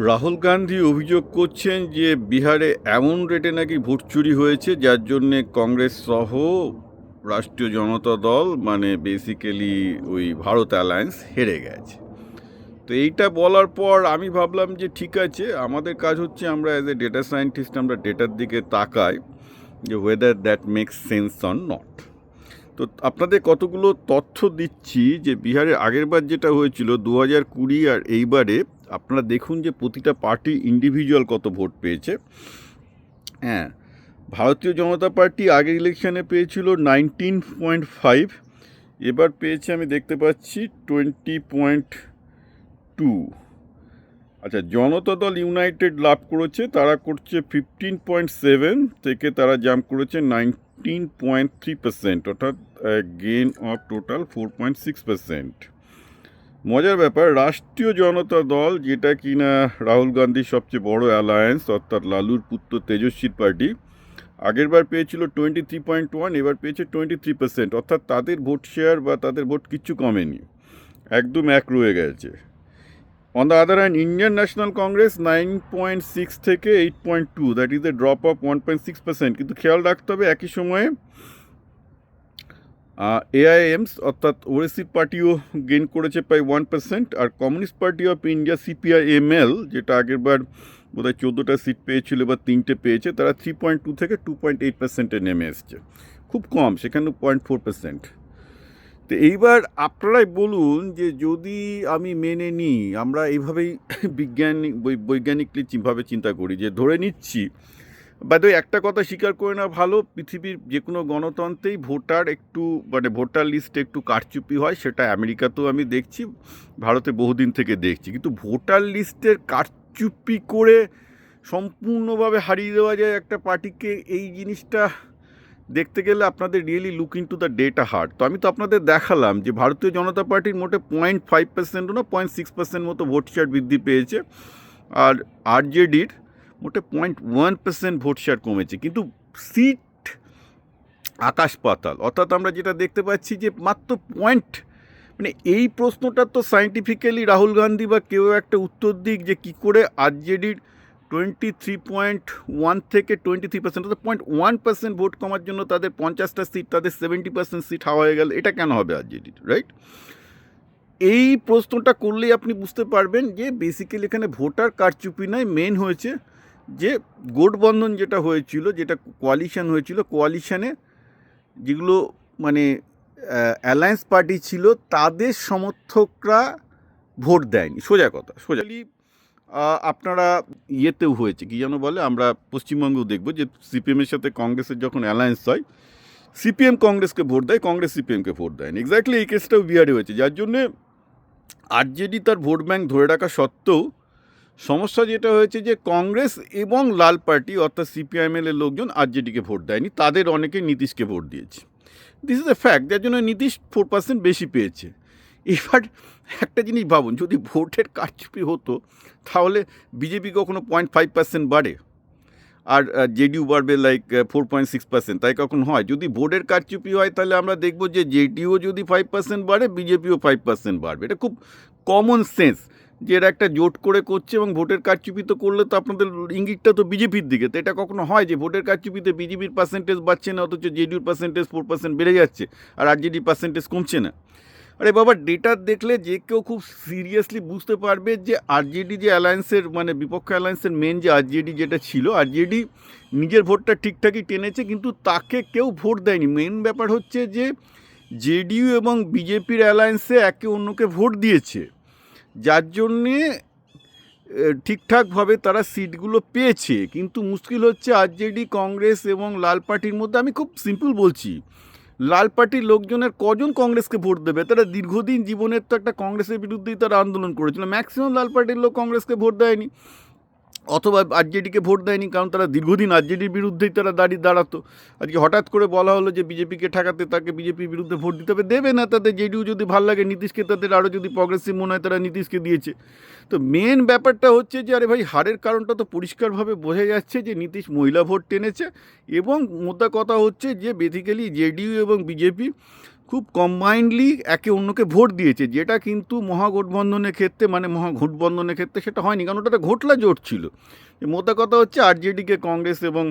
রাহুল গান্ধী অভিযোগ করছেন যে বিহারে এমন রেটে নাকি ভোট চুরি হয়েছে, যার জন্যে কংগ্রেস সহ রাষ্ট্রীয় জনতা দল মানে বেসিক্যালি ওই ভারত অ্যালায়েন্স হেরে গেছে। তো এইটা বলার পর আমি ভাবলাম যে ঠিক আছে, আমাদের কাজ হচ্ছে আমরা অ্যাজ এ ডেটা সায়েন্টিস্ট আমরা ডেটার দিকে তাকাই, যে whether that makes sense on not তো আপনাদের কতগুলো তথ্য দিচ্ছি যে বিহারের আগেরবার যেটা হয়েছিল, দু হাজার কুড়ি আর এইবারে আপনারা দেখুন যে প্রতিটা পার্টি ইন্ডিভিজুয়াল কত ভোট পেয়েছে। হ্যাঁ ভারতীয় জনতা পার্টি আগের ইলেকশনে পেয়েছিল নাইনটিন পয়েন্ট ফাইভ এবার পেয়েছে আমি দেখতে পাচ্ছি টোয়েন্টি পয়েন্ট টু আচ্ছা জনতা দল ইউনাইটেড লাভ করেছে, তারা করছে ফিফটিন পয়েন্ট সেভেন থেকে তারা জাম্প করেছে নাইনটিন পয়েন্ট থ্রি পার্সেন্ট অর্থাৎ gain of total four point six percent মজার ব্যাপার, রাষ্ট্রীয় জনতা দল, যেটা কিনা রাহুল গান্ধীর সবচেয়ে বড় অ্যালায়েন্স অর্থাৎ লালুর পুত্র তেজস্বীর পার্টি, আগেরবার পেয়েছিল টোয়েন্টি থ্রি পয়েন্ট ওয়ান এবার পেয়েছে টোয়েন্টি থ্রি পার্সেন্ট অর্থাৎ তাদের ভোট শেয়ার বা তাদের ভোট কিচ্ছু কমেনি। একদম এক রয়ে গেছে। On the other hand Indian National Congress nine point six থেকে eight point two that is a drop of one point six percent কিন্তু খেয়াল রাখতে হবে একই সময়ে এআইএমস অর্থাৎ ওএসি পার্টিও গেইন করেছে প্রায় one percent R Communist Party of India CPI ML যেটা আগেরবার বোধহয় চোদ্দোটা সিট পেয়েছিল বা তিনটে পেয়েছে, তারা থ্রি পয়েন্ট টু থেকে টু পয়েন্ট এইট পার্সেন্টে নেমে এসছে। খুব কম, সেখানে পয়েন্ট ফোর পার্সেন্ট তো এইবার আপনারাই বলুন যে যদি আমি মেনে নিই, আমরা এইভাবেই বিজ্ঞানিক বৈজ্ঞানিকলি ভাবে চিন্তা করি যে ধরে নিচ্ছি বাদ একটা কথা স্বীকার করে না ভালো, পৃথিবীর যে কোনো গণতন্ত্রেই ভোটার একটু মানে ভোটার লিস্টে একটু কারচুপি হয়, সেটা আমেরিকাতেও আমি দেখছি, ভারতে বহুদিন থেকে দেখছি। কিন্তু ভোটার লিস্টের কারচুপি করে সম্পূর্ণভাবে হারিয়ে দেওয়া যায় একটা পার্টিকে, এই জিনিসটা দেখতে গেলে আপনাদের really look into the data heart তো আমি তো আপনাদের দেখালাম যে ভারতীয় জনতা পার্টির মোটে পয়েন্ট ফাইভ পার্সেন্টও না পয়েন্ট সিক্স পার্সেন্ট মতো ভোট শেয়ার বৃদ্ধি পেয়েছে। আর আরজেডির মোটে point one percent vote share কমেছে। কিন্তু সিট আকাশ পাতাল, অর্থাৎ আমরা যেটা দেখতে পাচ্ছি যে মাত্র পয়েন্ট মানে এই প্রশ্নটা তো সাইন্টিফিক্যালি রাহুল গান্ধী বা কেউ একটা উত্তর দিক যে কী করে আরজেডির টোয়েন্টি থ্রি পয়েন্ট ওয়ান থেকে টোয়েন্টি থ্রি পার্সেন্ট অর্থাৎ পয়েন্ট ওয়ান পার্সেন্ট ভোট কমার জন্য তাদের পঞ্চাশটা সিট তাদের সেভেন্টি পার্সেন্ট সিট হাওয়া হয়ে গেল, এটা কেন হবে আর আরজেডির রাইট এই প্রশ্নটা করলেই আপনি বুঝতে পারবেন যে বেসিক্যালি এখানে ভোটার কারচুপি নয় মেন হয়েছে যে গোটবন্ধন যেটা হয়েছিল, যেটা কোয়ালিশন হয়েছিল কোয়ালিশনে যেগুলো মানে অ্যালায়েন্স পার্টি ছিল, তাদের সমর্থকরা ভোট দেয়নি। সোজা কথা সোজালি আপনারা ইয়েতেও হয়েছে, কি যেন বলে, আমরা পশ্চিমবঙ্গেও দেখব যে সিপিএমের সাথে কংগ্রেসের যখন অ্যালায়েন্স হয় সিপিএম কংগ্রেসকে ভোট দেয়, কংগ্রেস সিপিএমকে ভোট দেয়নি। এক্স্যাক্টলি এই কেসটাও বিহারে হয়েছে। যার জন্যে আরজেডি তার ভোট ব্যাংক ধরে রাখা সত্ত্বেও সমস্যা যেটা হয়েছে যে কংগ্রেস এবং লাল পার্টি, অর্থাৎ সিপিআইএমএল এর লোকজন আরজেডিকে ভোট দেয়নি, তাদের অনেকে নীতিশকে ভোট দিয়েছে। দিস ইজ এ ফ্যাক্ট যার জন্য নীতিশ ফোর পার্সেন্ট বেশি পেয়েছে। এবার একটা জিনিস ভাবুন, যদি ভোটের কারচুপি হতো, তাহলে বিজেপি কখনো পয়েন্ট ফাইভ পার্সেন্ট বাড়ে? আর জেডিইউ বাড়বে like four point six percent তাই কখন হয়? যদি ভোটের কারচুপি হয়, তাহলে আমরা দেখব যে জেডিইউ যদি ফাইভ পার্সেন্ট বাড়ে, বিজেপিও ফাইভ পার্সেন্ট বাড়বে। এটা খুব কমন সেন্স যে এরা একটা জোট করে করছে এবং ভোটের কারচুপি তো করলে তো আপনাদের ইঙ্গিতটা তো বিজেপির দিকে। তো এটা কখনো হয় যে ভোটের কারচুপিতে বিজেপির পার্সেন্টেজ বাড়ছে না, অথচ জেডিউর পার্সেন্টেজ ফোর পার্সেন্ট বেড়ে যাচ্ছে আর আরজেডির পার্সেন্টেজ কমছে না? আরে বাবা ডেটা দেখলে যে কেউ খুব সিরিয়াসলি বুঝতে পারবে যে আরজেডি যে অ্যালায়েন্সের মানে বিপক্ষ অ্যালায়েন্সের মেন যে আরজেডি যেটা ছিল, আরজেডি নিজের ভোটটা ঠিকঠাকই টেনেছে, কিন্তু তাকে কেউ ভোট দেয়নি। মেন ব্যাপার হচ্ছে যে জেডিইউ এবং বিজেপির অ্যালায়েন্সে একে অন্যকে ভোট দিয়েছে। যার জন্যে ঠিকঠাকভাবে তারা সিটগুলো পেয়েছে। কিন্তু মুশকিল হচ্ছে আরজেডি, কংগ্রেস এবং লাল পার্টির মধ্যে আমি খুব সিম্পল বলছি। লাল পার্টির লোকজনের কজন কংগ্রেসকে ভোট দেবে? তারা দীর্ঘদিন জীবনের তো একটা কংগ্রেসের বিরুদ্ধেই তারা আন্দোলন করেছিল। ম্যাক্সিমাম লাল পার্টির লোক কংগ্রেসকে ভোট দেয়নি। অথবা আরজেডিকে ভোট দেয়নি, কারণ তারা দীর্ঘদিন আরজেডির বিরুদ্ধেই তারা দাঁড়িয়ে দাঁড়াতো। আজকে হঠাৎ করে বলা হলো যে বিজেপিকে ঠেকাতে তাকে বিজেপির বিরুদ্ধে ভোট দিতে হবে। দেবে না তাদের জেডিউ যদি ভালো লাগে, নীতিশকে তাদের, আরও যদি প্রগ্রেসিভ মনে হয় তারা নীতিশকে দিয়েছে। তো মেন ব্যাপারটা হচ্ছে যে, আরে ভাই, হারের কারণটা তো পরিষ্কারভাবে বোঝা যাচ্ছে যে নীতিশ মহিলা ভোট টেনেছে এবং মোদ্দা কথা হচ্ছে যে বেসিক্যালি জেডিইউ এবং বিজেপি খুব কম্বাইন্ডলি একে অন্যকে ভোট দিয়েছে, যেটা কিন্তু মহাগঠবন্ধনের ক্ষেত্রে মানে মহাঘোটবন্ধনের ক্ষেত্রে সেটা হয়নি, কারণ ওটাতে ঘোটলা জোট ছিল। মোটা কথা হচ্ছে আরজেডিকে কংগ্রেস এবং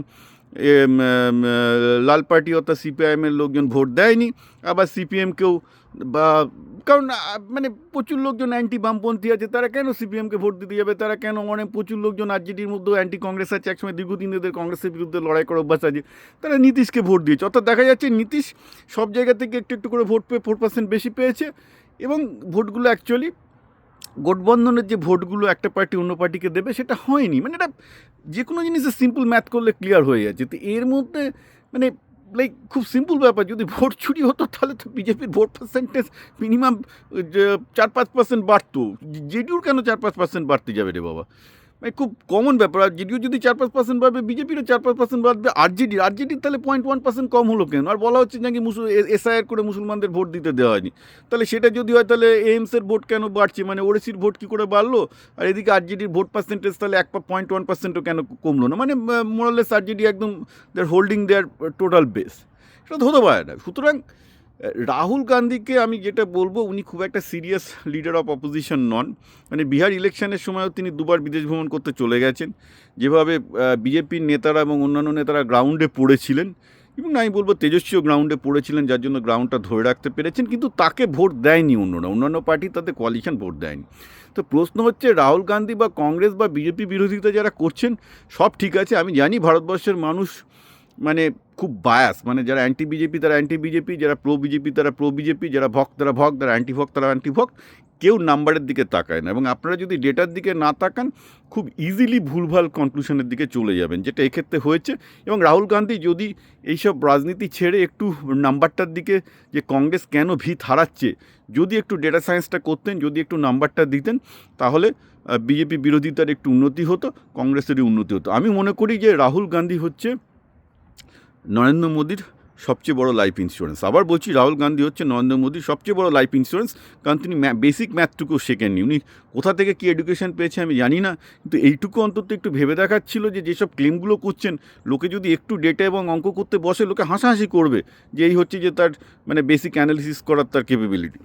লাল পার্টি অর্থাৎ সিপিআইএমের লোকজন ভোট দেয়নি। আবার সিপিএমকেও বা, কারণ মানে প্রচুর লোকজন অ্যান্টি বামপন্থী আছে, তারা কেন সিপিএমকে ভোট দিতে যাবে? তারা কেন অনেক প্রচুর লোকজন আরজেডির মধ্যেও অ্যান্টি কংগ্রেস আছে। একসময় দীর্ঘদিন এদের কংগ্রেসের বিরুদ্ধে লড়াই করার অভ্যাস আছে। তারা নীতিশকে ভোট দিয়েছে। অর্থাৎ দেখা যাচ্ছে নীতিশ সব জায়গা থেকে একটু একটু করে ভোট পেয়ে ফোর পার্সেন্ট বেশি পেয়েছে এবং ভোটগুলো অ্যাকচুয়ালি গোটবন্ধনের যে ভোটগুলো একটা পার্টি অন্য পার্টিকে দেবে, সেটা হয়নি। মানে এটা যে কোনো জিনিসে সিম্পল ম্যাথ করলে ক্লিয়ার হয়ে যাচ্ছে তো এর মধ্যে মানে লাইক খুব সিম্পল ব্যাপার। যদি ভোট চুরি হতো, তাহলে তো বিজেপির ভোট পার্সেন্টেজ মিনিমাম চার পাঁচ পার্সেন্ট বাড়তো। জেডিউর কেন চার পাঁচ পার্সেন্ট বাড়তে যাবে রে বাবা? মানে খুব কমন ব্যাপার। আর জেডিউ যদি চার পাঁচ পার্সেন্ট বাড়বে, বিজেপিরও চার পাঁচ পার্সেন্ট বাড়বে আরজেডি আরজেডির তাহলে পয়েন্ট ওয়ান পার্সেন্ট কম হলো কেন? আর বলা হচ্ছে নাকি মুসল এসআইআর করে মুসলমানদের ভোট দিতে দেওয়া হয়নি। তাহলে সেটা যদি হয়, তাহলে এইমসের ভোট কেন বাড়ছে? মানে ওড়িশির ভোট কী করে বাড়লো? আর এদিকে আরজেডির ভোট পার্সেন্টেজ তাহলে এক পয়েন্ট ওয়ান পার্সেন্টও কেন কমলো না? মানে মোরালেস আরজেডি একদম they're holding their total base সেটা তো হতে পারে না। সুতরাং রাহুল গান্ধীকে আমি যেটা বলব, উনি খুব একটা সিরিয়াস লিডার অফ অপোজিশন নন। মানে বিহার ইলেকশনের সময়ও তিনি দুবার বিদেশ ভ্রমণ করতে চলে গেছেন। যেভাবে বিজেপির নেতারা এবং অন্যান্য নেতারা গ্রাউন্ডে পড়েছিলেন, এবং আমি বলব তেজস্বীও গ্রাউন্ডে পড়েছিলেন, যার জন্য গ্রাউন্ডটা ধরে রাখতে পেরেছেন, কিন্তু তাকে ভোট দেয়নি অন্যরা। অন্যান্য পার্টি তাদের কোয়ালিশন ভোট দেয়নি। তো প্রশ্ন হচ্ছে, রাহুল গান্ধী বা কংগ্রেস বা বিজেপি বিরোধিতা যারা করছেন, সব ঠিক আছে, আমি জানি ভারতবর্ষের মানুষ মানে খুব বায়াস মানে যারা অ্যান্টি বিজেপি তারা অ্যান্টি বিজেপি যারা প্রো বিজেপি তারা প্রো বিজেপি যারা ভক্ত তারা ভক্ত, যারা অ্যান্টি ভক্ত তারা অ্যান্টি ভক্ত কেউ নাম্বারের দিকে তাকায় না। এবং আপনারা যদি ডেটার দিকে না তাকান, খুব ইজিলি ভুলভাল কনক্লুশনের দিকে চলে যাবেন, যেটা এক্ষেত্রে হয়েছে। এবং রাহুল গান্ধী যদি এইসব রাজনীতি ছেড়ে একটু নাম্বারটার দিকে, যে কংগ্রেস কেন ভিত হারাচ্ছে, যদি একটু ডেটা সায়েন্সটা করতেন, যদি একটু নাম্বারটা দিতেন, তাহলে বিজেপি বিরোধিতার একটু উন্নতি হতো, কংগ্রেসেরই উন্নতি হতো। আমি মনে করি যে রাহুল গান্ধী হচ্ছে নরেন্দ্র মোদীর সবচেয়ে বড় লাইফ ইন্স্যুরেন্স আবার বলছি, রাহুল গান্ধী হচ্ছে নরেন্দ্র মোদীর সবচেয়ে বড় লাইফ ইন্স্যুরেন্স কারণ তিনি বেসিক ম্যাথটুকু শেখেননি। উনি কোথা থেকে কী এডুকেশন পেয়েছে আমি জানি না, কিন্তু এইটুকু অন্তত একটু ভেবে দেখাচ্ছিল যে যেসব ক্লেমগুলো করছেন, লোকে যদি একটু ডেটা এবং অঙ্ক করতে বসে, লোকে হাসাহাসি করবে, যে এই হচ্ছে যে তার মানে বেসিক অ্যানালিসিস করার তার ক্যাপেবিলিটি